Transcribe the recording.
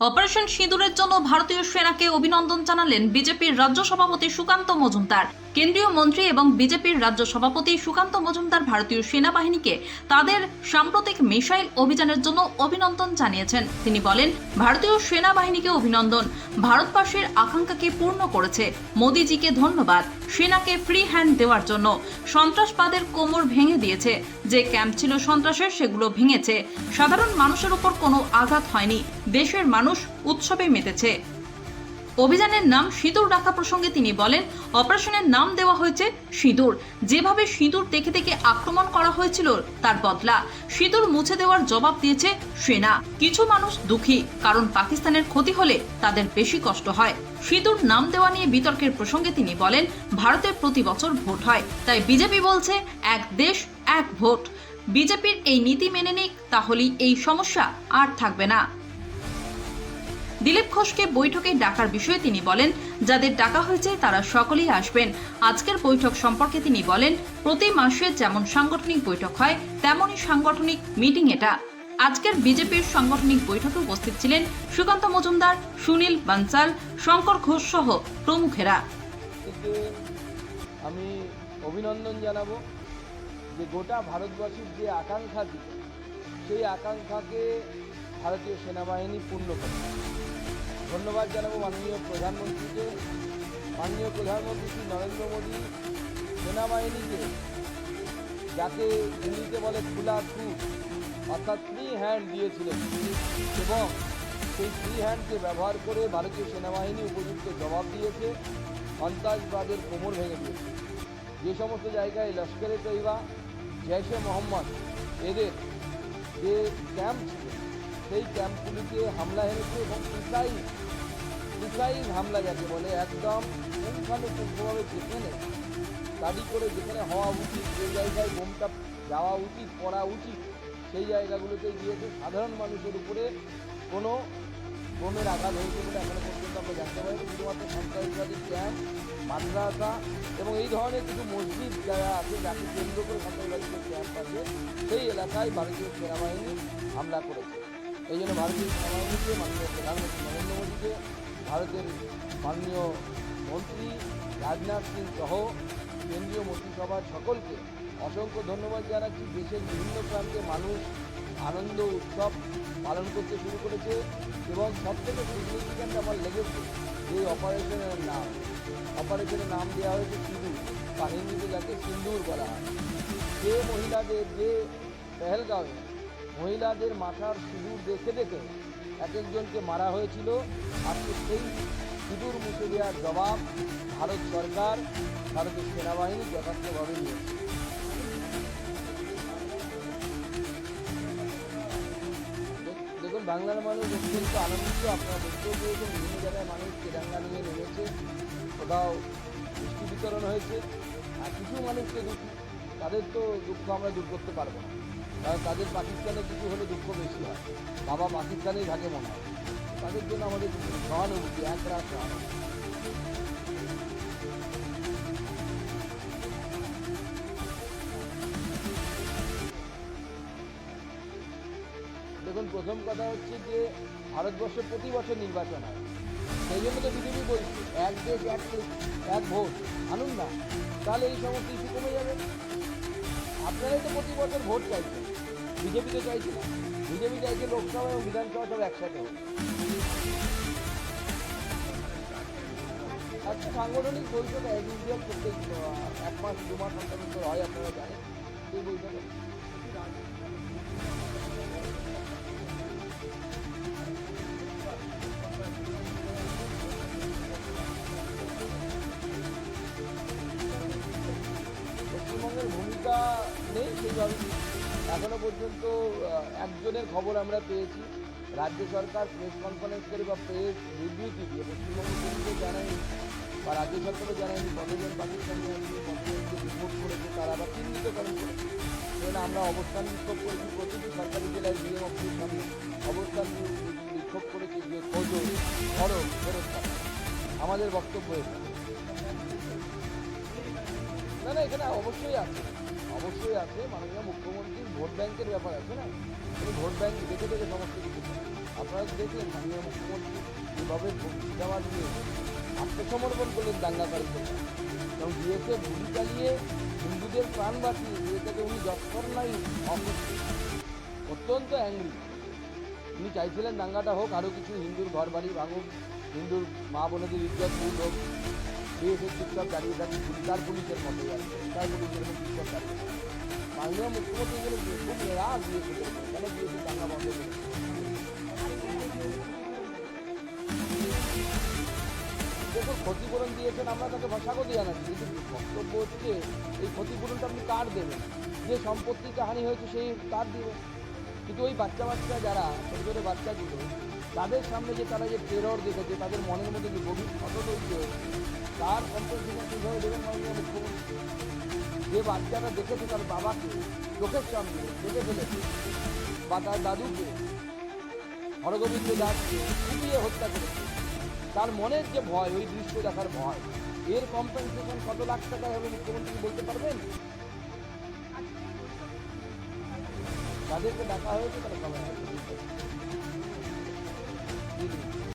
Operation সিঁদুরের জন্য ভারতীয় সেনাকে অভিনন্দন জানালেন বিজেপির রাজ্য সভাপতি সুকান্ত মজুমদার। কেন্দ্রীয় মন্ত্রী এবং বিজেপির রাজ্য সভাপতি সুকান্ত মজুমদার ভারতীয় সেনাবাহিনীকে তাদের সাম্প্রতিক মিসাইল অভিযানের জন্য অভিনন্দন জানিয়েছেন। তিনি বলেন, ভারতীয় সেনাবাহিনীকে অভিনন্দন। ভারতবাসীর আকাঙ্ক্ষাকে পূর্ণ করেছে। মোদিজিকে ধন্যবাদ। সেনাকে ফ্রি হ্যান্ড দেওয়ার জন্য। সন্ত্রাসবাদের কোমর ভেঙে দিয়েছে। যে ক্যাম্প ছিল সন্ত্রাসের, সেগুলো ভেঙেছে। সাধারণ মানুষের উপর কোনো আঘাত হয়নি। দেশের মানুষ উৎসবে মেতেছে। অভিযানের নাম সিঁদুর রাখা প্রসঙ্গে তিনি বলেন, অপারেশনের নাম দেওয়া হয়েছে সিঁদুর। যেভাবে সিঁদুর দেখে দেখে আক্রমণ করা হয়েছিল, তার বদলা। সিঁদুর মুছে দেওয়ার জবাব দিয়েছে সেনা। কিছু মানুষ দুঃখী, কারণ পাকিস্তানের ক্ষতি হলে তাদের বেশি কষ্ট হয়। সিঁদুর নাম দেওয়া নিয়ে বিতর্কের প্রসঙ্গে তিনি বলেন ভারতের প্রতি বছর ভোট হয়, তাই বিজেপি বলছে, এক দেশ, এক ভোট। বিজেপির এই নীতি মেনে নিক, তাহলেই এই সমস্যা আর থাকবে না। দিলীপ ঘোষকে বৈঠকে ডাকার বিষয়ে তিনি বলেন, যাদের ডাকা হয়েছে তারা সকলেই আসবেন। আজকের বৈঠক সম্পর্কে তিনি বলেন, প্রতি মাসে যেমন সাংগঠনিক বৈঠক হয়, তেমনই সাংগঠনিক মিটিং এটা। আজকের বিজেপির সাংগঠনিক বৈঠকে উপস্থিত ছিলেন সুকান্ত মজুমদার, সুনীল বানসাল শঙ্কর ঘোষ সহ প্রমুখেরা। আমি অভিনন্দন জানাব যে গোটা ভারতবাসীর যে আকাঙ্ক্ষা ছিল, সেই আকাঙ্ক্ষাকে ভারতীয় সেনাবাহিনী পূর্ণ করে ধন্যবাদ জানাব মাননীয় প্রধানমন্ত্রীকে। মাননীয় প্রধানমন্ত্রী শ্রী নরেন্দ্র মোদী সেনাবাহিনীকে, যাকে হিন্দিতে বলে খোলা ছুট অর্থাৎ ফ্রি হ্যান্ড দিয়েছিলেন এবং সেই ফ্রি হ্যান্ডকে ব্যবহার করে ভারতীয় সেনাবাহিনী উপযুক্ত জবাব দিয়েছে, সন্ত্রাসবাদের কোমর ভেঙে দিয়েছে। যে সমস্ত জায়গায় লস্করে তৈবা জৈশে মোহাম্মদ, এদের যে ক্যাম্প ছিল সেই ক্যাম্পগুলিকে হামলা হেরেছে এবং প্রিসাইজ প্রিসাইজ হামলা যাকে বলে একদম পুঙ্খানুপুঙ্খভাবে যেখানে স্টাডি করে যেখানে হওয়া উচিত, যে জায়গায় বোমটা যাওয়া উচিত, পড়া উচিত, সেই জায়গাগুলোতে গিয়েছে সাধারণ মানুষের উপরে কোনো বোমের আঘাত হয়েছে বলে এখনও পর্যন্ত আমরা জানতে পারি শুধুমাত্র সন্ত্রাসবাদী ক্যাম্প মাদ্রাসা এবং এই ধরনের কিছু মসজিদ যারা আছে, যাকে কেন্দ্র করে সন্ত্রাসবাদী যে ক্যাম্প আছে, সেই এলাকায় ভারতীয় সেনাবাহিনী হামলা করেছে। এই জন্য ভারতীয় সেনাবাহিনীকে মাননীয় প্রধানমন্ত্রী নরেন্দ্র মোদীকে, ভারতের মাননীয় মন্ত্রী রাজনাথ সিং সহ কেন্দ্রীয় মন্ত্রিসভার সকলকে অসংখ্য ধন্যবাদ জানাচ্ছি। দেশের বিভিন্ন প্রান্তে মানুষ আনন্দ, উৎসব পালন করতে শুরু করেছে এবং সবথেকে সিগনিফিক্যান্ট আমার লেগেছে যে অপারেশনের নাম। অপারেশনের নাম দেওয়া হয়েছে সিঁদুর বা হিন্দিতে যাকে সিন্দুর বলা হয়। যে মহিলাদের যে পেহেলগাঁওয়ে মহিলাদের মাথার সিঁদুর দেখে দেখে এক একজনকে মারা হয়েছিল। আজকে সেই সিঁদুর মুছে দেওয়ার জবাব ভারত সরকার, ভারতের সেনাবাহিনী যথার্থভাবে নিয়েছে। দেখুন, বাংলার মানুষ অত্যন্ত আনন্দিত। আপনারা দেখতেও পেয়েছেন, বিভিন্ন জায়গায় মানুষ তেরাঙ্গা নিয়ে নেমেছে, কোথাও মিষ্টি বিতরণ হয়েছে। আর কিছু মানুষকে দুঃখ তাদের তো দুঃখ আমরা দূর করতে পারব না। কারণ তাদের পাকিস্তানে কিছু হলে দুঃখ বেশি হয়। বাবা পাকিস্তানেই থাকে মনে হয়। তাদের জন্য আমাদের সহানুভূতি, এক রাত দেখুন, প্রথম কথা হচ্ছে যে ভারতবর্ষে প্রতি বছর নির্বাচন হয়। সেই জন্য তো বিজেপি বলছে, এক দেশ, এক এক ভোট। আনুন না। তাহলে এই সমস্ত ইস্যু কমে যাবে। আপনারাই তো প্রতি বছর ভোট চাইছেন। বিজেপি তো চাইছে না। বিজেপি চাইছে লোকসভা এবং বিধানসভা সব একসাথে হোক। আজকে সাংগঠনিক বৈঠক অ্যাজ ইউজুয়াল প্রত্যেক এক মাস, দু মাস অন্তর হয়, আপনারা জানেন। সেই বৈঠকে। পশ্চিমবঙ্গের নেই সেইভাবে এখনও পর্যন্ত একজনের খবর আমরা পেয়েছি। রাজ্য সরকার প্রেস কনফারেন্স করে বা প্রেস বিবৃতি দিয়ে পশ্চিমবঙ্গ পুলিশকে জানায়নি বা রাজ্য সরকারও জানায়নি, কতজন পাকিস্তানি কতজনকে রিপোর্ট করেছে, তারা আবার চিহ্নিতকরণ করেছে। সেখানে আমরা অবস্থান বিক্ষোভ করেছি, প্রতিটি সরকারি জেলায় ডিএম অফিসের সামনে অবস্থান বিক্ষোভ করেছি যে খোঁজো ধরো ফেরত আমাদের বক্তব্য এটা না না, এখানে অবশ্যই আছে। অবশ্যই আছে, মাননীয় মুখ্যমন্ত্রীর ভোট ব্যাংকের ব্যাপার আছে না? ভোট ব্যাংক দেখে দেখে সমস্ত কিছু। আপনারা দেখলেন মাননীয় মুখ্যমন্ত্রী যেভাবে মুর্শিদাবাদ নিয়ে আত্মসমর্পণ করলেন দাঙ্গাকারীদের। এবং বিএসএফ গুলি চালিয়ে হিন্দুদের প্রাণ বাঁচিয়ে এটাকে উনি যৎপর নাই অসুস্থ। অত্যন্ত অ্যাংরি উনি চাইছিলেন দাঙ্গাটা হোক আরও কিছু হিন্দুর ঘর বাড়ি ভাঙুক, হিন্দুর মা বোনেদের ইজ্জত ভুল হোক বিএসএফ চুপচাপ দাঁড়িয়ে থাকে তার পুলিশের মতো তার পুলিশের মতো চুপচাপ দাঁড়িয়ে মাননীয় মুখ্যমন্ত্রী গেলে খুব রাগ দিয়েছে কেন বিএসএফ দাঙ্গা বন্ধ দেখুন ক্ষতিপূরণ দিয়েছেন আমরা, তাকে স্বাগত জানাচ্ছি, কিন্তু বক্তব্য হচ্ছে, এই ক্ষতিপূরণটা আপনি কার দেবেন? যে সম্পত্তিতে হানি হয়েছে সেই তার দিবেন কিন্তু ওই বাচ্চা বাচ্চা যারা, ছোটো ছোটো বাচ্চাগুলো, তাদের সামনে যে তারা যে টেরর দেখেছে, তাদের মনের মধ্যে যে গভীর ক্ষত তৈরি হয়েছে তার যে বাচ্চাটা দেখেছে তার বাবাকে, চোখের সামনে দেখে ফেলেছে, বা তার দাদুকে হরগোবিন্দ দাসকে কুপিয়ে হত্যা করেছে, তার মনের যে ভয়, ওই দৃশ্য দেখার ভয়, এর কম্পেনসেশন কত লাখ টাকা হবে মুখ্যমন্ত্রী বলতে পারবেন তাদেরকে ডাকা হয়েছে, তারা সবাই।